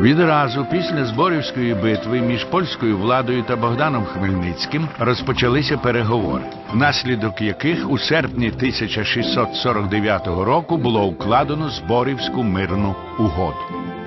Відразу після Зборівської битви між польською владою та Богданом Хмельницьким розпочалися переговори, внаслідок яких у серпні 1649 року було укладено Зборівську мирну угоду.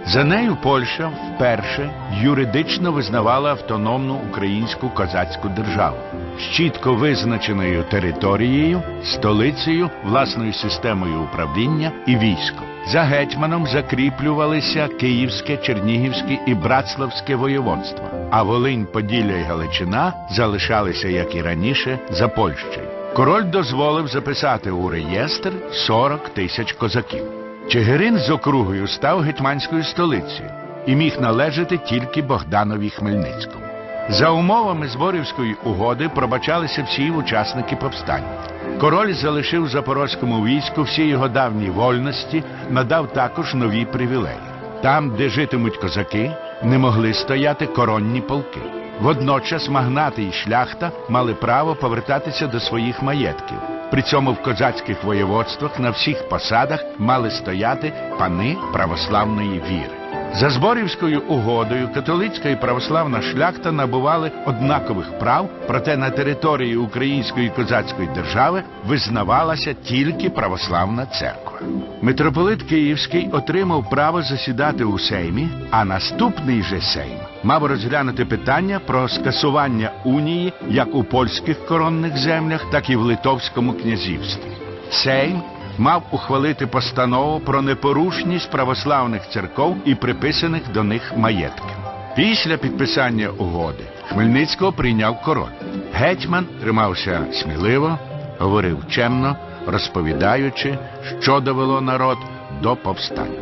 За нею Польща вперше юридично визнавала автономну українську козацьку державу з чітко визначеною територією, столицею, власною системою управління і військом. За гетьманом закріплювалися Київське, Чернігівське і Братславське воєводства, а Волинь, Поділля і Галичина залишалися, як і раніше, за Польщею. Король дозволив записати у реєстр 40 тисяч козаків. Чигирин з округою став гетьманською столицею і міг належати тільки Богданові Хмельницькому. За умовами Зборівської угоди пробачалися всі учасники повстання. Король залишив запорозькому війську всі його давні вольності, надав також нові привілеї. Там, де житимуть козаки, не могли стояти коронні полки. Водночас магнати і шляхта мали право повертатися до своїх маєтків. При цьому в козацьких воєводствах на всіх посадах мали стояти пани православної віри. За Зборівською угодою католицька і православна шляхта набували однакових прав, проте на території Української козацької держави визнавалася тільки православна церква. Митрополит Київський отримав право засідати у Сеймі, а наступний же Сейм мав розглянути питання про скасування унії як у польських коронних землях, так і в Литовському князівстві. Сейм мав ухвалити постанову про непорушність православних церков і приписаних до них маєтків. Після підписання угоди Хмельницького прийняв король. Гетьман тримався сміливо, говорив чемно, розповідаючи, що довело народ до повстання.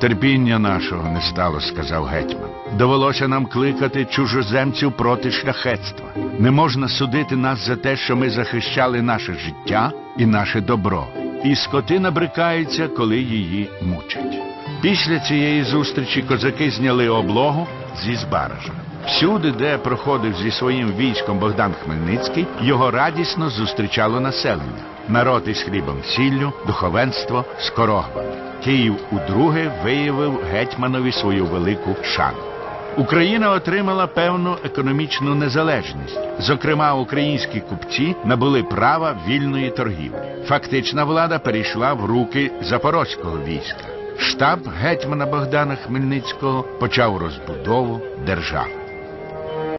Терпіння нашого не стало, сказав гетьман. Довелося нам кликати чужоземців проти шляхетства. Не можна судити нас за те, що ми захищали наше життя і наше добро. І скотина брикається, коли її мучать. Після цієї зустрічі козаки зняли облогу зі збаража. Всюди, де проходив зі своїм військом Богдан Хмельницький, його радісно зустрічало населення. Народ із хлібом сіллю, духовенство з корогвами. Київ удруге виявив гетьманові свою велику шану. Україна отримала певну економічну незалежність. Зокрема, українські купці набули права вільної торгівлі. Фактична влада перейшла в руки запорозького війська. Штаб гетьмана Богдана Хмельницького почав розбудову держави.